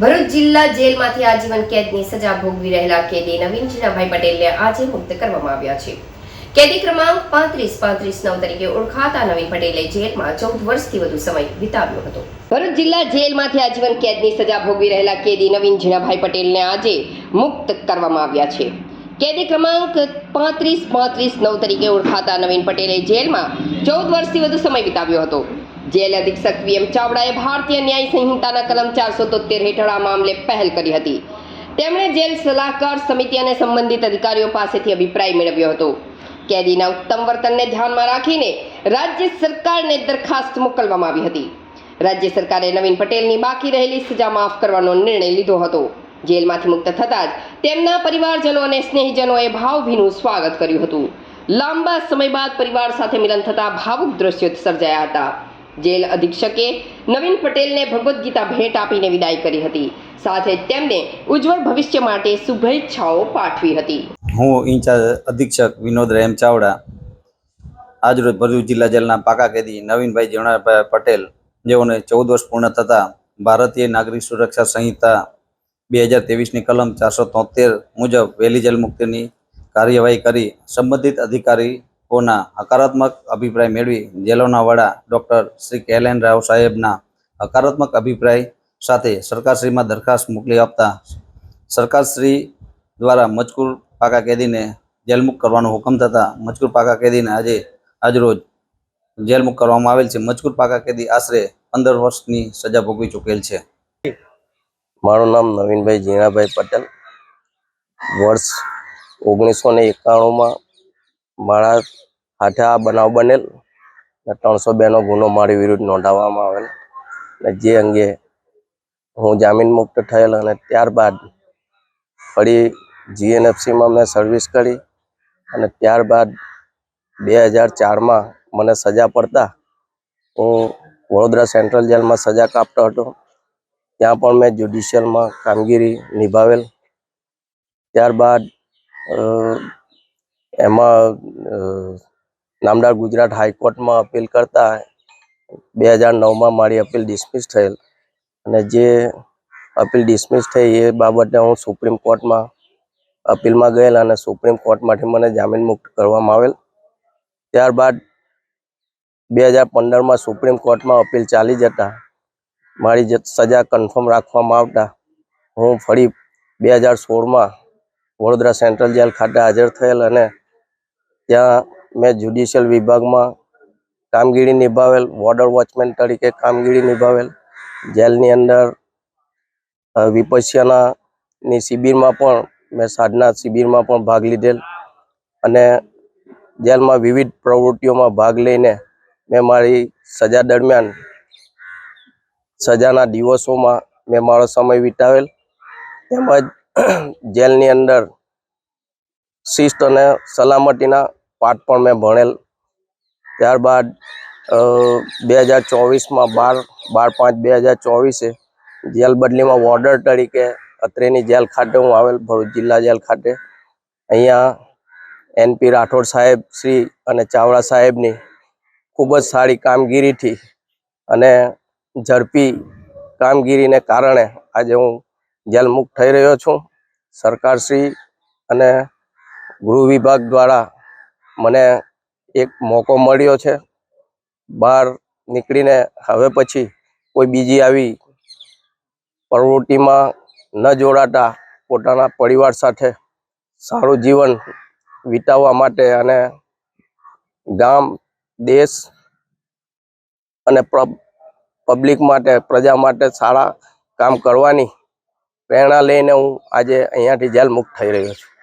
ભરૂચ જિલ્લા જેલમાંથી આજીવન કેદની સજા ભોગવી રહેલા કેદી નવીન જીનાભાઈ પટેલને આજે મુક્ત કરવામાં આવ્યા છે. કેદી ક્રમાંક પાંત્રીસ પાંત્રીસ નવ તરીકે ઓળખાતા નવીન પટેલે જેલમાં ચૌદ વર્ષથી વધુ સમય વિતાવ્યો હતો. ભરૂચ જિલ્લા જેલમાંથી આજીવન કેદની સજા ભોગવી રહેલા કેદી નવીન જીનાભાઈ પટેલને આજે મુક્ત કરવામાં આવ્યા છે. કેદી ક્રમાંક પાંત્રીસ પાંત્રીસ નવ તરીકે ઓળખાતા નવીન પટેલે જેલમાં ચૌદ વર્ષથી વધુ સમય વિતાવ્યો હતો. જેલ અધિક્ષક વીએમ ચાવડાએ ભારતીય ન્યાય સંહિતાના કલમ ચારસો તોતેર હેઠળ આ મામલે પહેલ કરી હતી. તેમણે જેલ સલાહકાર સમિતિ અને સંબંધિત અધિકારીઓ પાસેથી અભિપ્રાય મેળવ્યો હતો. કેદીના ઉત્તમ વર્તનને ધ્યાનમાં રાખીને રાજ્ય સરકારને દરખાસ્ત મોકલવામાં આવી હતી. રાજ્ય સરકારે નવીન પટેલની બાકી રહેલી સજા માફ કરવાનો નિર્ણય લીધો હતો. જેલમાંથી મુક્ત થતાં જ તેમના પરિવારજનો અને સ્નેહીજનોએ ભાવભીનું સ્વાગત કર્યું હતું. લાંબા સમય બાદ પરિવાર સાથે મિલન થતા ભાવુક દ્રશ્યો સર્જાયા હતા. જેલ અધિક્ષકે નવીન પટેલને ભગવદ્ ગીતા ભેટ આપીને વિદાય કરી હતી. સાથે તેમને ઉજ્જવળ ભવિષ્ય માટે શુભેચ્છાઓ પાઠવી હતી. હું ઇન્ચાર્જ અધિક્ષક વિનોદ રેમ ચાવડા આજરોજ ભરૂચ જિલ્લા જેલના પાકા કેદી નવીનભાઈ જીવણાભાઈ પટેલ, જેઓને ચૌદ વર્ષ પૂર્ણ થતા ભારતીય નાગરિક સુરક્ષા સંહિતા બે હજાર ત્રેવીસની કલમ ચારસો તોતેર મુજબ વહેલી જેલ મુક્તિની કાર્યવાહી કરી સંબંધિત અધિકારીઓના હકારાત્મક અભિપ્રાય મેળવી જેલોના વડા ડૉક્ટર શ્રી કેલેન રાવ સાહેબના હકારાત્મક અભિપ્રાય સાથે સરકારશ્રીમાં દરખાસ્ત મોકલી આપતા સરકારશ્રી દ્વારા મજકૂર પાકા કેદીને જેલમુક્ત કરવાનો હુકમ થતાં મજકૂર પાકા કેદીને આજે આજરોજ જેલમુક્ત કરવામાં આવેલ છે. મજકૂર પાકા કેદી આશરે પંદર વર્ષની સજા ભોગવી ચૂકેલ છે. મારું નામ નવીનભાઈ જીણાભાઈ પટેલ. વર્ષ ઓગણીસો ને એકાણુંમાં મારા હાથે આ બનાવ બનેલ ને ત્રણસો બેનો ગુનો મારી વિરુદ્ધ નોંધાવવામાં આવેલ. ને જે અંગે હું જામીન મુક્ત થયેલ અને ત્યારબાદ ફરી જીએનએફસીમાં મેં સર્વિસ કરી અને ત્યારબાદ બે હજાર ચારમાં મને સજા પડતા હું વડોદરા સેન્ટ્રલ જેલમાં સજા કાપતો હતો. ત્યાં પણ મેં જ્યુડિશિયલમાં કામગીરી નિભાવેલ. ત્યારબાદ એમાં નામદાર ગુજરાત હાઈકોર્ટમાં અપીલ કરતા બે હજાર નવમાં મારી અપીલ ડિસમિસ થયેલ. અને જે અપીલ ડિસમિસ થઈ એ બાબતે હું સુપ્રીમ કોર્ટમાં અપીલમાં ગયેલ અને સુપ્રીમ કોર્ટમાંથી મને જામીન મુક્ત કરવામાં આવેલ. ત્યારબાદ બે હજાર પંદરમાં સુપ્રીમ કોર્ટમાં અપીલ ચાલી જતા મારી સજા કન્ફર્મ રાખવામાં આવતા હું ફરી બે હજાર સોળમાં વડોદરા સેન્ટ્રલ જેલ ખાતે હાજર થયેલ અને ત્યાં મેં જ્યુડિશિયલ વિભાગમાં કામગીરી નિભાવેલ વોર્ડર વોચમેન તરીકે કામગીરી નિભાવેલ, જેલની અંદર વિપસ્યનાની શિબિરમાં પણ મેં સાધના શિબિરમાં પણ ભાગ લીધેલ અને જેલમાં વિવિધ પ્રવૃત્તિઓમાં ભાગ લઈને મેં મારી સજા દરમિયાન સજાના દિવસોમાં મેં મારો સમય વિતાવેલ. તેમજ જેલની અંદર શિસ્ત અને સલામતીના પાઠ પણ મેં ભણેલ. ત્યારબાદ બે હજાર ચોવીસમાં બાર બાર પાંચ બે હજાર ચોવીસે જેલ બદલીમાં વોર્ડર તરીકે અત્રેની જેલ ખાતે હું આવેલ, ભરૂચ જિલ્લા જેલ ખાતે. અહીંયા એનપી રાઠોડ સાહેબ શ્રી અને ચાવડા સાહેબની ખૂબ જ સારી કામગીરીથી અને ઝડપી કામગીરીને કારણે આજે હું જેલ મુક્ત થઈ રહ્યો છું. સરકારશ્રી અને ગૃહ વિભાગ દ્વારા મને એક મોકો મળ્યો છે. બહાર નીકળીને હવે પછી કોઈ બીજી આવી પ્રવૃત્તિમાં ન જોડાતા પોતાના પરિવાર સાથે સારું જીવન વિતાવવા માટે અને ગામ, દેશ અને પબ્લિક માટે, પ્રજા માટે સારા કામ કરવાની પ્રેરણા લઈને હું આજે અહીંયાથી જેલ મુક્ત થઈ રહ્યો છું.